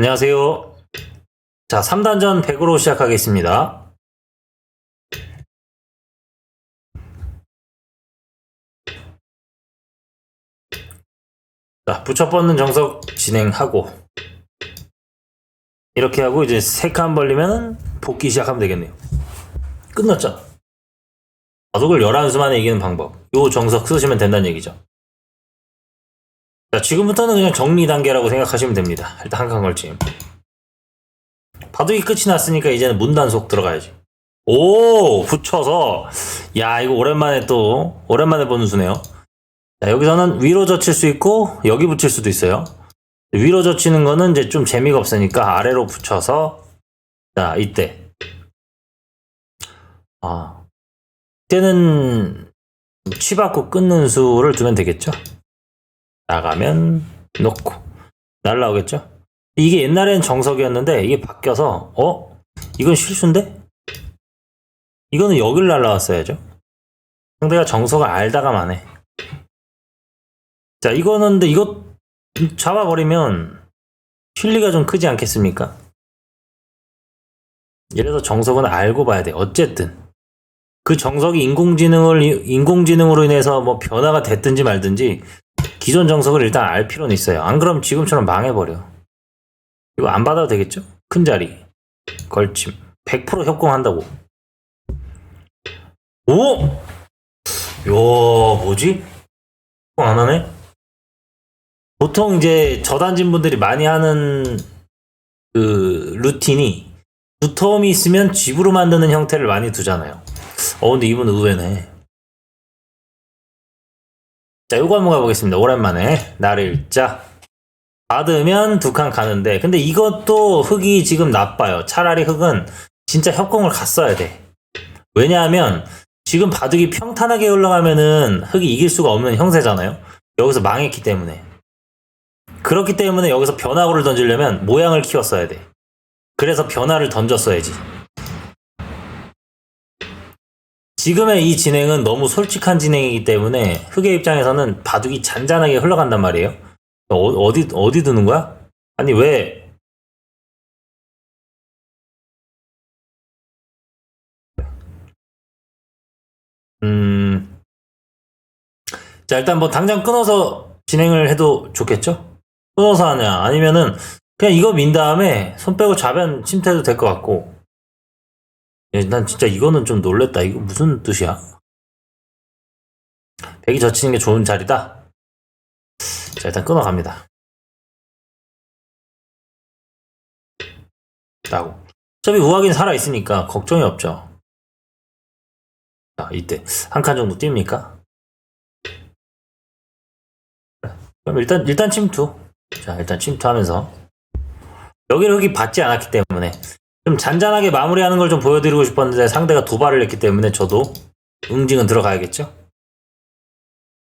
안녕하세요. 자, 3단전 100으로 시작하겠습니다. 자, 붙여 뻗는 정석 진행하고 이렇게 하고 이제 세 칸 벌리면 복귀 시작하면 되겠네요. 끝났죠? 바둑을 11수 만에 이기는 방법. 요 정석 쓰시면 된다는 얘기죠. 자, 지금부터는 그냥 정리 단계라고 생각하시면 됩니다. 일단 한칸 걸침. 바둑이 끝이 났으니까 이제는 문단속 들어가야지. 오! 붙여서. 야, 이거 오랜만에 또, 오랜만에 보는 수네요. 자, 여기서는 위로 젖힐 수 있고, 여기 붙일 수도 있어요. 위로 젖히는 거는 이제 좀 재미가 없으니까 아래로 붙여서, 자, 이때. 아. 이때는 치받고 끊는 수를 두면 되겠죠? 나가면 놓고 날라오겠죠? 이게 옛날엔 정석이었는데 이게 바뀌어서 어? 이건 실수인데? 이거는 여길 날라왔어야죠. 상대가 정석을 알다가 만 해. 자 이거는 근데 이거 잡아버리면 실리가 좀 크지 않겠습니까? 이래서 정석은 알고 봐야 돼. 어쨌든 그 정석이 인공지능을 인공지능으로 인해서 뭐 변화가 됐든지 말든지 기존 정석을 일단 알 필요는 있어요. 안 그러면 지금처럼 망해버려. 이거 안 받아도 되겠죠? 큰 자리. 걸침. 100% 협공한다고. 오! 야, 뭐지? 협공 안 하네? 보통 이제 저단진 분들이 많이 하는 그 루틴이 두 텀이 있으면 집으로 만드는 형태를 많이 두잖아요. 어, 근데 이분 의외네. 자, 요거 한번 가보겠습니다. 오랜만에. 나를 읽자. 받으면 두 칸 가는데, 근데 이것도 흙이 지금 나빠요. 차라리 흙은 진짜 협공을 갔어야 돼. 왜냐하면, 지금 바둑이 평탄하게 흘러가면은 흙이 이길 수가 없는 형세잖아요. 여기서 망했기 때문에. 그렇기 때문에 여기서 변화구를 던지려면 모양을 키웠어야 돼. 그래서 변화를 던졌어야지. 지금의 이 진행은 너무 솔직한 진행이기 때문에 흑의 입장에서는 바둑이 잔잔하게 흘러간단 말이에요. 어, 디 어디 두는 거야? 아니 왜? 음, 자 일단 뭐 당장 끊어서 진행을 해도 좋겠죠? 끊어서 하냐? 아니면은 그냥 이거 민 다음에 손 빼고 좌변 침태도 될 것 같고 예, 난 진짜 이거는 좀 놀랬다. 이거 무슨 뜻이야? 백이 젖히는 게 좋은 자리다. 자, 일단 끊어갑니다. 라고. 어차피 우악인 살아있으니까 걱정이 없죠. 자, 이때 한 칸 정도 뜁니까? 그럼 일단, 일단 침투. 자, 일단 침투하면서. 여기를 흙이 받지 않았기 때문에 좀 잔잔하게 마무리하는 걸 좀 보여드리고 싶었는데 상대가 도발을 했기 때문에 저도 응징은 들어가야겠죠.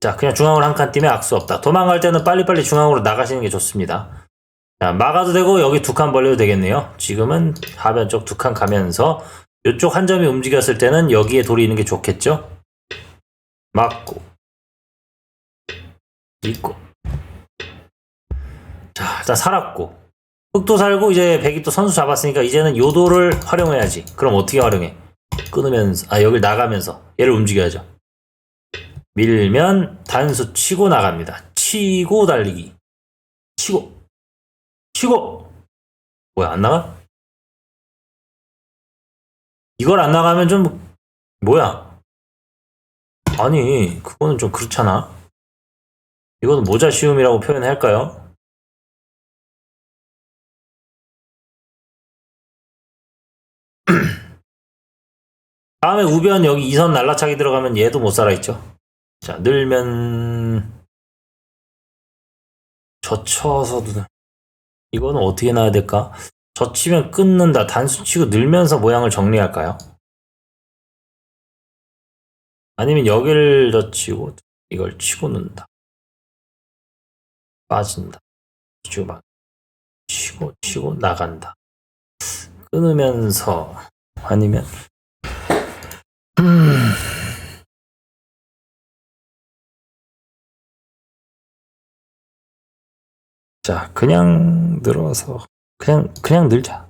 자, 그냥 중앙으로 한 칸 뛰면 악수 없다. 도망갈 때는 빨리빨리 중앙으로 나가시는 게 좋습니다. 자, 막아도 되고 여기 두 칸 벌려도 되겠네요. 지금은 하변 쪽 두 칸 가면서 이쪽 한 점이 움직였을 때는 여기에 돌이 있는 게 좋겠죠. 막고 있고 자, 일단 살았고 흑도 살고 이제 또 선수 잡았으니까 이제는 요도를 활용해야지. 그럼 어떻게 활용해? 끊으면서 아 여길 나가면서 얘를 움직여야죠. 밀면 단수 치고 나갑니다. 치고 달리기. 치고 치고 뭐야 안 나가? 이걸 안 나가면 좀 뭐야? 아니 그거는 좀 그렇잖아. 이거는 모자 시움이라고 표현할까요? 다음에 우변 여기 이선 날라차기 들어가면 얘도 못 살아있죠. 자, 늘면 젖혀서도 이거는 어떻게 놔야 될까? 젖히면 끊는다. 단수 치고 늘면서 모양을 정리할까요? 아니면 여기를 젖히고 이걸 치고 는다. 빠진다. 치고 막 치고 치고 나간다. 끊으면서 아니면 음. 자, 그냥 늘어서 그냥 그냥 늘자.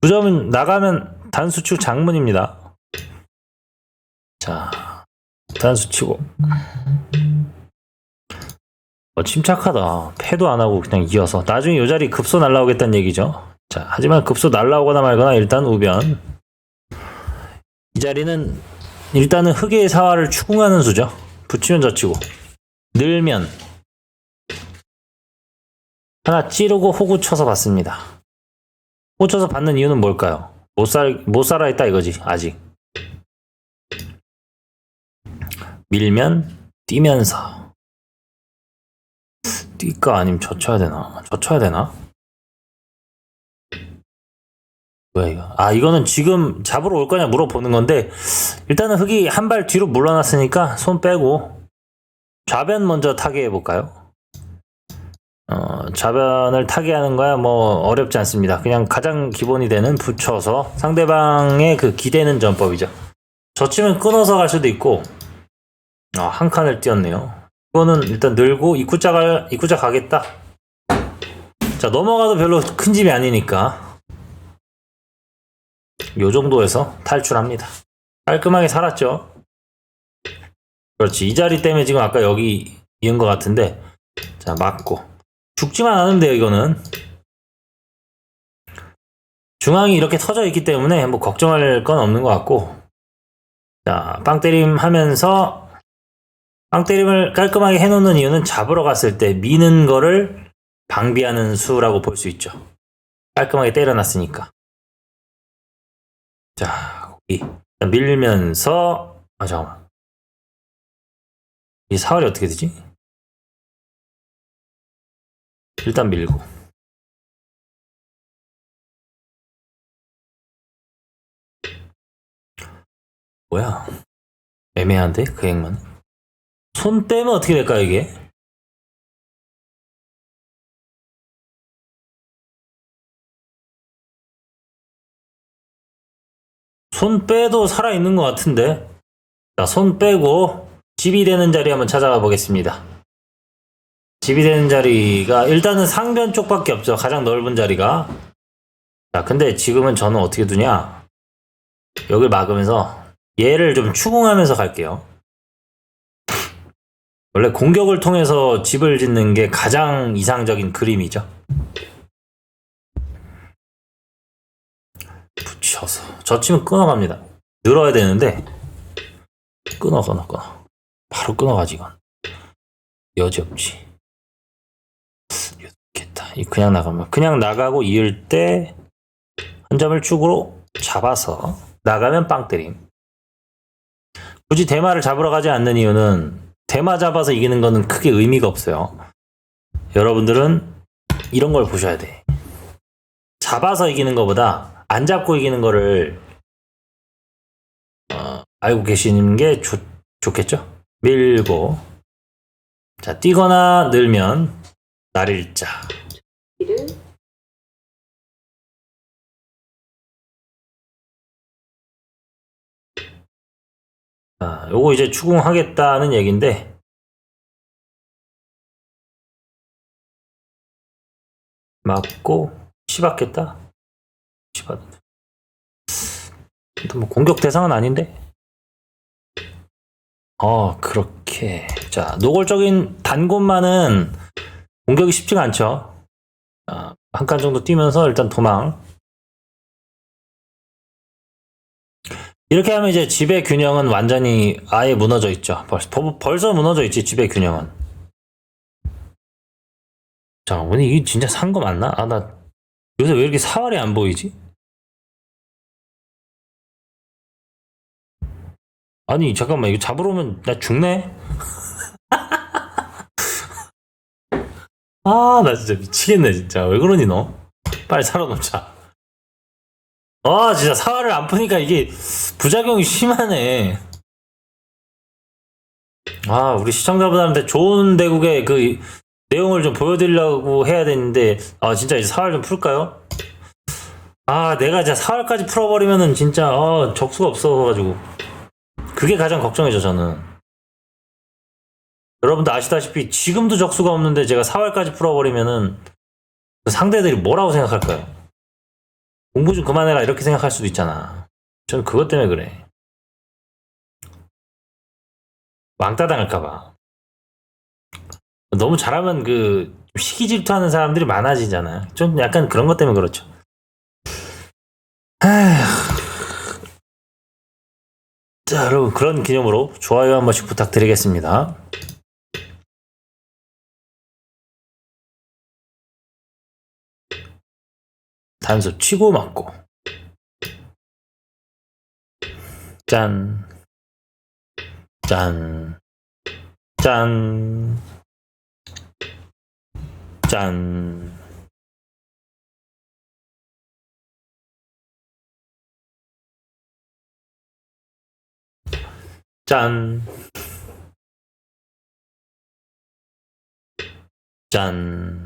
두 점은 나가면 단수치고 장문입니다. 자, 단수치고. 어, 침착하다. 패도 안 하고 그냥 이어서. 나중에 이 자리 급소 날라오겠다는 얘기죠. 자, 하지만 급소 날라오거나 말거나 일단 우변. 이 자리는 일단은 흑의 사활을 추궁하는 수죠. 붙이면 젖히고. 늘면. 하나 찌르고 호구 쳐서 받습니다. 호구 쳐서 받는 이유는 뭘까요? 못 살, 못 살아 있다 이거지, 아직. 밀면, 뛰면서. 뛸까 아니면 젖혀야 되나? 젖혀야 되나? 뭐야 이거? 아 이거는 지금 잡으러 올 거냐 물어보는 건데 일단은 흙이 한 발 뒤로 물러났으니까 손 빼고 좌변 먼저 타게 해볼까요? 어, 좌변을 타게 하는 거야 뭐 어렵지 않습니다. 그냥 가장 기본이 되는 붙여서 상대방의 그 기대는 전법이죠. 젖히면 끊어서 갈 수도 있고 아, 한 칸을 띄었네요. 이거는 일단 늘고 입구자 가 입구자 가겠다. 자 넘어가도 별로 큰 집이 아니니까 요 정도에서 탈출합니다. 깔끔하게 살았죠. 그렇지 이 자리 때문에 지금 아까 여기 이은 것 같은데 자 맞고 죽지만 돼요 이거는 중앙이 이렇게 터져 있기 때문에 뭐 걱정할 건 없는 것 같고 자 빵 때림 하면서 빵때림을 깔끔하게 해놓는 이유는 잡으러 갔을 때 미는 거를 방비하는 수라고 볼 수 있죠. 깔끔하게 때려놨으니까. 자 거기. 밀면서 아 잠깐만. 이 사월이 어떻게 되지? 일단 밀고. 뭐야? 애매한데? 그 액만 손 빼면 어떻게 될까 이게 손 빼도 살아있는 것 같은데 자 손 빼고 집이 되는 자리 한번 찾아가 보겠습니다 집이 되는 자리가 일단은 상변 쪽밖에 없죠. 가장 넓은 자리가. 자, 근데 지금은 저는 어떻게 두냐? 여길 막으면서 얘를 좀 추궁하면서 갈게요. 원래 공격을 통해서 집을 짓는 게 가장 이상적인 그림이죠. 붙여서 젖히면 끊어갑니다. 늘어야 되는데 끊어 끊어 끊어 바로 끊어가지 이건 여지 없지. 좋겠다. 이 그냥 나가면 그냥 나가고 이을 때 한 점을 축으로 잡아서 나가면 빵 때림. 굳이 대마를 잡으러 가지 않는 이유는 대마 잡아서 이기는 거는 크게 의미가 없어요. 여러분들은 이런 걸 보셔야 돼. 잡아서 이기는 것보다 안 잡고 이기는 거를 어, 알고 계시는 게 좋, 좋겠죠? 밀고 자 뛰거나 늘면 날일자 아, 요거 이제 추궁하겠다는 얘긴데. 맞고 치받겠다? 치받 뭐 공격 대상은 아닌데? 어 그렇게. 자 노골적인 단곳만은 공격이 쉽지가 않죠. 아, 한칸 정도 뛰면서 일단 도망 이렇게 하면 이제 집의 균형은 완전히 아예 무너져 있죠. 벌써, 벌- 벌써 무너져 있지, 집의 균형은. 자, 오늘 이게 진짜 산 거 맞나? 아, 나 요새 왜 이렇게 사활이 안 보이지? 아니, 잠깐만, 이거 잡으러 오면 나 죽네? 아, 나 진짜 미치겠네, 진짜. 왜 그러니, 너? 빨리 살아놓자. 아, 진짜 사활을 안 푸니까 이게 부작용이 심하네. 아, 우리 시청자분들한테 좋은 대국의 그 내용을 좀 보여드리려고 해야 되는데, 아, 진짜 이제 사활 좀 풀까요? 아, 내가 진짜 사활까지 풀어버리면은 진짜, 어, 적수가 없어가지고. 그게 가장 걱정이죠, 저는. 여러분도 아시다시피 지금도 적수가 없는데 제가 4월까지 풀어버리면은 그 상대들이 뭐라고 생각할까요? 공부 좀 그만해라 이렇게 생각할 수도 있잖아. 저는 그것 때문에 그래. 왕따 당할까봐. 너무 잘하면 그 시기 질투하는 사람들이 많아지잖아요. 좀 약간 그런 것 때문에 그렇죠. 아휴. 자, 여러분 그런 기념으로 좋아요 한 번씩 부탁드리겠습니다. 단수 치고 맞고 짠, 짠, 짠, 짠. 짠. 짠.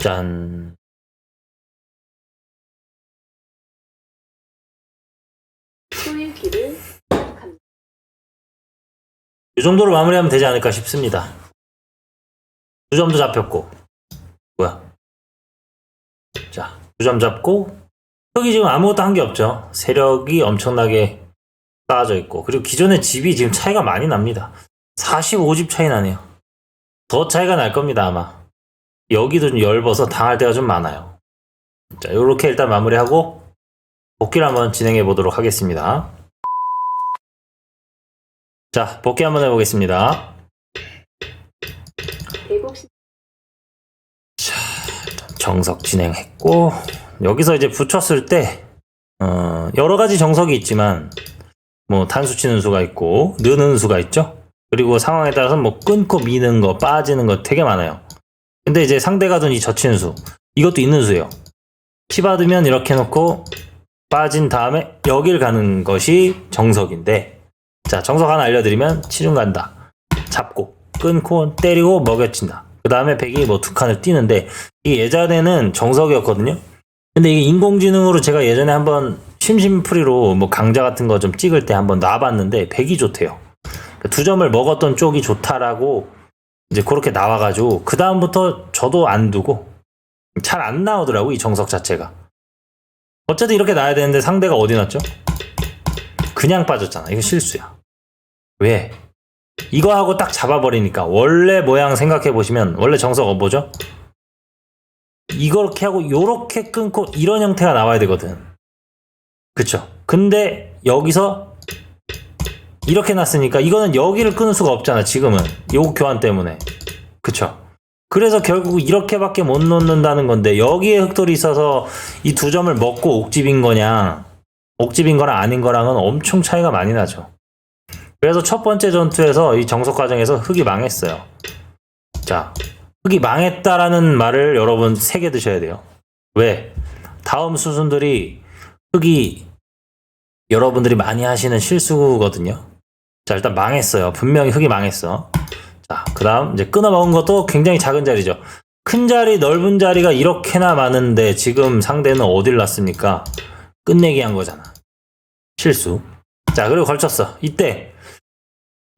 짠. 시작합니다. 이 정도로 마무리하면 되지 않을까 싶습니다. 두 점도 잡혔고, 뭐야? 자, 두 점 잡고, 여기 지금 아무것도 한 게 없죠. 세력이 엄청나게 쌓아져 있고, 그리고 기존의 집이 지금 차이가 많이 납니다. 45집 차이 나네요. 더 차이가 날 겁니다, 아마. 여기도 좀 열버서 당할 때가 좀 많아요. 자, 요렇게 일단 마무리하고, 복귀를 한번 진행해 보도록 하겠습니다. 자, 복귀 한번 해보겠습니다. 대곡시 정석 진행했고 여기서 이제 붙였을 때 어, 여러 가지 정석이 있지만 뭐 단수 치는 수가 있고 느는 수가 있죠. 그리고 상황에 따라서 뭐 끊고 미는 거 빠지는 거 되게 많아요. 근데 이제 상대가 둔이 젖히는 수 이것도 있는 수예요. 피 받으면 이렇게 놓고 빠진 다음에 여길 가는 것이 정석인데 자 정석 하나 알려드리면 치중 간다 잡고 끊고 때리고 먹여친다 그 다음에 백이 뭐 두 칸을 뛰는데 이게 예전에는 정석이었거든요. 근데 이게 인공지능으로 제가 예전에 한번 심심풀이로 뭐 강좌 같은 거 좀 찍을 때 한번 놔봤는데 백이 좋대요. 그두 점을 먹었던 쪽이 좋다라고 이제 그렇게 나와가지고 그 다음부터 저도 안 두고 잘 안 나오더라고 이 정석 자체가. 어쨌든 이렇게 나야 되는데 상대가 어디 났죠? 그냥 빠졌잖아. 이거 실수야. 왜? 이거 하고 딱 잡아버리니까 원래 모양 생각해 보시면 원래 정석어 뭐죠? 이렇게 하고 요렇게 끊고 이런 형태가 나와야 되거든. 그쵸? 근데 여기서 이렇게 놨으니까 이거는 여기를 끊을 수가 없잖아 지금은 요 교환 때문에 그쵸? 그래서 결국 이렇게밖에 못 놓는다는 건데 여기에 흑돌이 있어서 이 두 점을 먹고 옥집인 거냐 옥집인 거랑 아닌 거랑은 엄청 차이가 많이 나죠. 그래서 첫 번째 전투에서 이 정석 과정에서 흑이 망했어요. 자, 흑이 망했다라는 말을 여러분 새겨 드셔야 돼요. 왜? 다음 수순들이 흑이 여러분들이 많이 하시는 실수거든요. 자, 일단 망했어요. 분명히 흑이 망했어. 자, 그 다음 이제 끊어 먹은 것도 굉장히 작은 자리죠. 큰 자리, 넓은 자리가 이렇게나 많은데 지금 상대는 어딜 놨습니까? 끝내기 한 거잖아. 실수. 자, 그리고 걸쳤어. 이때.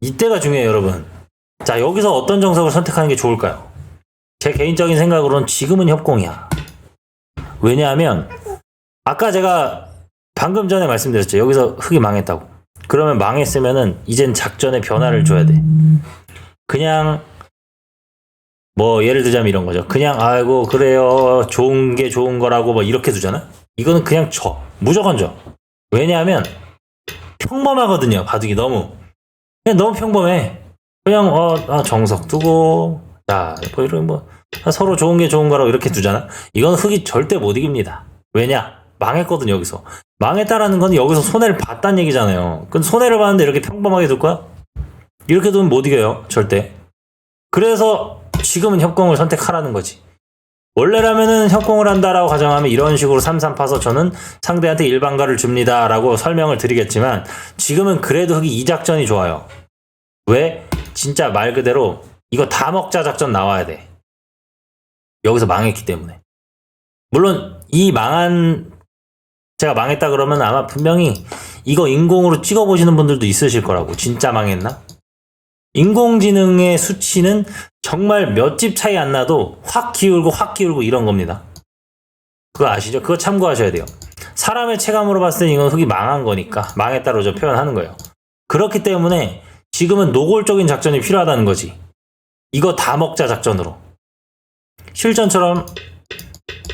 이때가 중요해요, 여러분. 자, 여기서 어떤 정석을 선택하는 게 좋을까요? 제 개인적인 생각으로는 지금은 협공이야. 왜냐하면, 아까 제가 방금 전에 말씀드렸죠. 여기서 흑이 망했다고. 그러면 망했으면은, 이젠 작전에 변화를 줘야 돼. 그냥, 뭐, 예를 들자면 이런 거죠. 그냥, 아이고, 그래요. 좋은 게 좋은 거라고, 뭐, 이렇게 두잖아? 이거는 그냥 져. 무조건 져. 왜냐하면, 평범하거든요. 바둑이 너무. 그냥 너무 평범해. 그냥 어 아, 정석 두고 자뭐 이런 뭐 아, 서로 좋은 게 좋은 거라고 이렇게 두잖아. 이건 흑이 절대 못 이깁니다. 왜냐? 망했거든 여기서. 망했다라는 건 여기서 손해를 봤다는 얘기잖아요. 그럼 손해를 봤는데 이렇게 평범하게 둘 거야? 이렇게 두면 못 이겨요. 절대. 그래서 지금은 협공을 선택하라는 거지. 원래라면은 협공을 한다라고 가정하면 이런 식으로 삼삼 파서 저는 상대한테 일반가를 줍니다라고 설명을 드리겠지만 지금은 그래도 흑이 이 작전이 좋아요. 왜? 진짜 말 그대로 이거 다 먹자 작전 나와야 돼. 여기서 망했기 때문에. 물론 이 망한 제가 망했다 그러면 아마 분명히 이거 인공으로 찍어보시는 분들도 있으실 거라고. 진짜 망했나? 인공지능의 수치는 정말 몇 집 차이 안 나도 확 기울고 확 기울고 이런 겁니다. 그거 아시죠? 그거 참고하셔야 돼요. 사람의 체감으로 봤을 때 이건 흙이 망한 거니까 망했다로 저 표현하는 거예요. 그렇기 때문에 지금은 노골적인 작전이 필요하다는 거지. 이거 다 먹자 작전으로. 실전처럼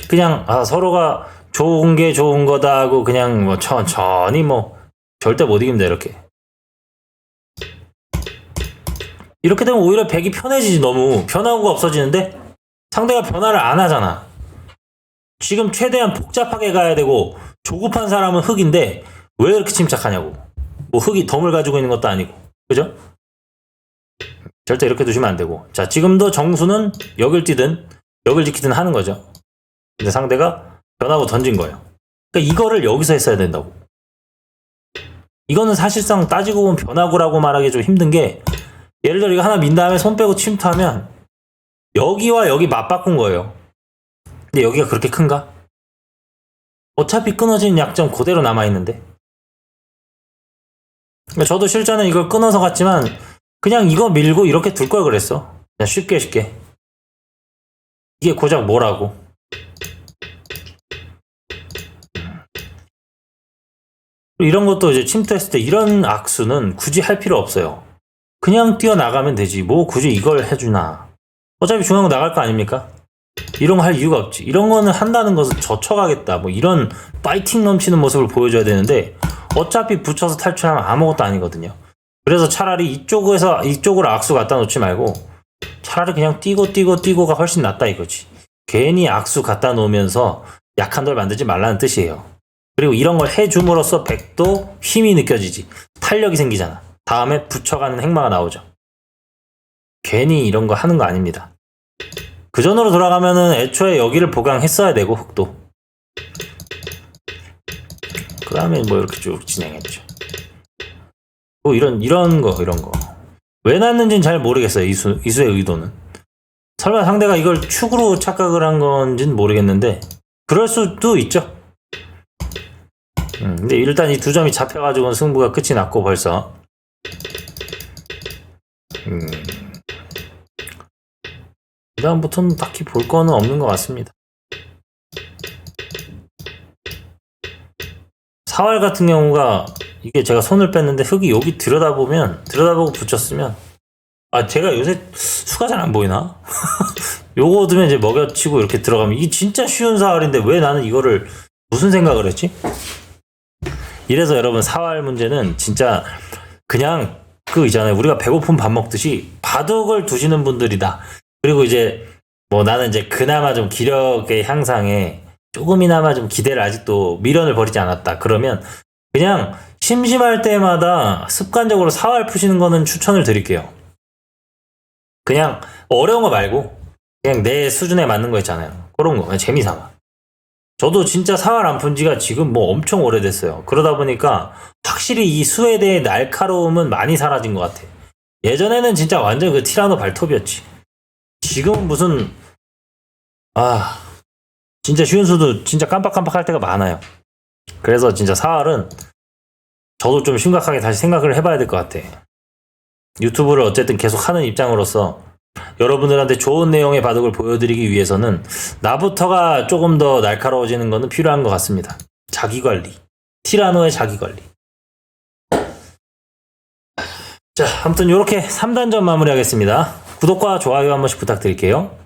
그냥 아, 서로가 좋은 게 좋은 거다 하고 그냥 뭐 천천히 뭐 절대 못 이깁니다 이렇게. 이렇게 되면 오히려 백이 편해지지 너무 변화구가 없어지는데 상대가 변화를 안 하잖아. 지금 최대한 복잡하게 가야 되고 조급한 사람은 흑인데 왜 이렇게 침착하냐고. 뭐 흑이 덤을 가지고 있는 것도 아니고. 그죠? 절대 이렇게 두시면 안 되고. 자, 지금도 정수는 여길 뛰든 여길 지키든 하는 거죠. 근데 상대가 변하고 던진 거예요. 그러니까 이거를 여기서 했어야 된다고. 이거는 사실상 따지고 보면 변화구라고 말하기 좀 힘든 게 예를 들어 이거 하나 민 다음에 손 빼고 침투하면 여기와 여기 맞바꾼 거예요. 근데 여기가 그렇게 큰가? 어차피 끊어진 약점 그대로 남아있는데. 그러니까 저도 실전은 이걸 끊어서 갔지만 그냥 이거 밀고 이렇게 둘 걸 그랬어. 그냥 쉽게 쉽게. 이게 고작 뭐라고. 이런 것도 이제 침투했을 때 이런 악수는 굳이 할 필요 없어요. 그냥 뛰어나가면 되지. 뭐 굳이 이걸 해주나. 어차피 중앙 나갈 거 아닙니까? 이런 거 할 이유가 없지. 이런 거는 한다는 것은 젖혀가겠다. 뭐 이런 파이팅 넘치는 모습을 보여줘야 되는데 어차피 붙여서 탈출하면 아무것도 아니거든요. 그래서 차라리 이쪽에서 이쪽으로 악수 갖다 놓지 말고 차라리 그냥 뛰고 뛰고 뛰고가 훨씬 낫다 이거지. 괜히 악수 갖다 놓으면서 약한 돌 만들지 말라는 뜻이에요. 그리고 이런 걸 해줌으로써 백도 힘이 느껴지지. 탄력이 생기잖아. 다음에 붙여가는 행마가 나오죠. 괜히 이런 거 하는 거 아닙니다. 그 전으로 돌아가면은 애초에 여기를 보강했어야 되고 흑도. 그 다음에 뭐 이렇게 쭉 진행했죠. 뭐 이런 이런 거 이런 거. 왜 났는지는 잘 모르겠어요. 이수 이수의 의도는. 설마 상대가 이걸 축으로 착각을 한 건지는 모르겠는데 그럴 수도 있죠. 음, 근데 일단 이 두 점이 잡혀가지고는 승부가 끝이 났고 벌써. 음. 그다음부터는 딱히 볼 거는 없는 것 같습니다. 4월 같은 경우가 이게 제가 손을 뺐는데 흙이 여기 들여다보면 들여다보고 붙였으면 아 제가 요새 수가 잘 안 보이나? 요거 두면 이제 먹여치고 이렇게 들어가면 이게 진짜 쉬운 사활인데 왜 나는 이거를 무슨 생각을 했지? 이래서 여러분 사활 문제는 진짜 그냥 그 있잖아요 우리가 배고픈 밥 먹듯이 바둑을 두시는 분들이다 그리고 이제 뭐 나는 이제 그나마 좀 기력의 향상에 조금이나마 좀 기대를 아직도 미련을 버리지 않았다. 그러면 그냥 심심할 때마다 습관적으로 사활 푸시는 거는 추천을 드릴게요. 그냥 어려운 거 말고 그냥 내 수준에 맞는 거 있잖아요. 그런 거 재미삼아. 저도 진짜 사활 안 푼 지가 지금 뭐 엄청 오래됐어요. 그러다 보니까 확실히 이 대해 날카로움은 많이 사라진 것 같아. 예전에는 진짜 완전 그 티라노 발톱이었지. 지금은 무슨 아 진짜 쉬운 수도 진짜 깜빡깜빡 할 때가 많아요. 그래서 진짜 사활은 저도 좀 심각하게 다시 생각을 해봐야 될 것 같아. 유튜브를 어쨌든 계속 하는 입장으로서 여러분들한테 좋은 내용의 바둑을 보여드리기 위해서는 나부터가 조금 더 날카로워지는 것은 필요한 것 같습니다. 자기 관리. 티라노의 자기 관리. 자, 아무튼 이렇게 3단전 마무리하겠습니다. 구독과 좋아요 한 번씩 부탁드릴게요.